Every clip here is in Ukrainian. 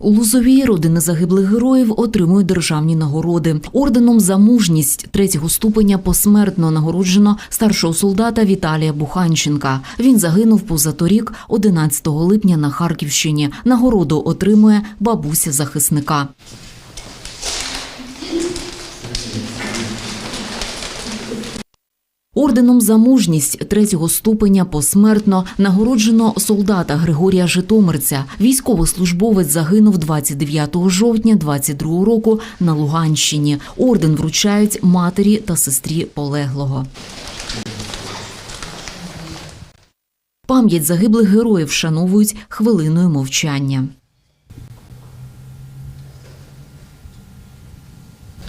У Лузовій родини загиблих героїв отримують державні нагороди. Орденом за мужність третього ступеня посмертно нагороджено старшого солдата Віталія Буханченка. Він загинув позаторік, 11 липня на Харківщині. Нагороду отримує бабуся захисника. Орденом за мужність третього ступеня посмертно нагороджено солдата Григорія Житомирця. Військовослужбовець загинув 29 жовтня 22 року на Луганщині. Орден вручають матері та сестрі полеглого. Пам'ять загиблих героїв вшановують хвилиною мовчання.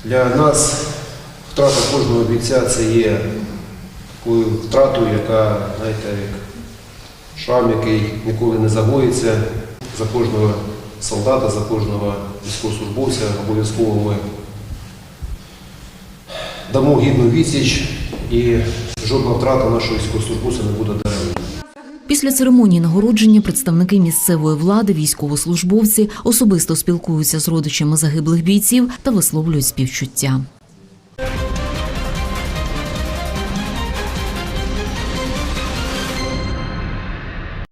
Для нас втрата кожного бійця це є такою втратою, яка, знаєте, як шрам, який ніколи не загоїться. За кожного солдата, за кожного військовослужбовця обов'язково ми дамо гідну відсіч і жодна втрата нашого військовослужбовця не буде даремною. Після церемонії нагородження представники місцевої влади, військовослужбовці особисто спілкуються з родичами загиблих бійців та висловлюють співчуття.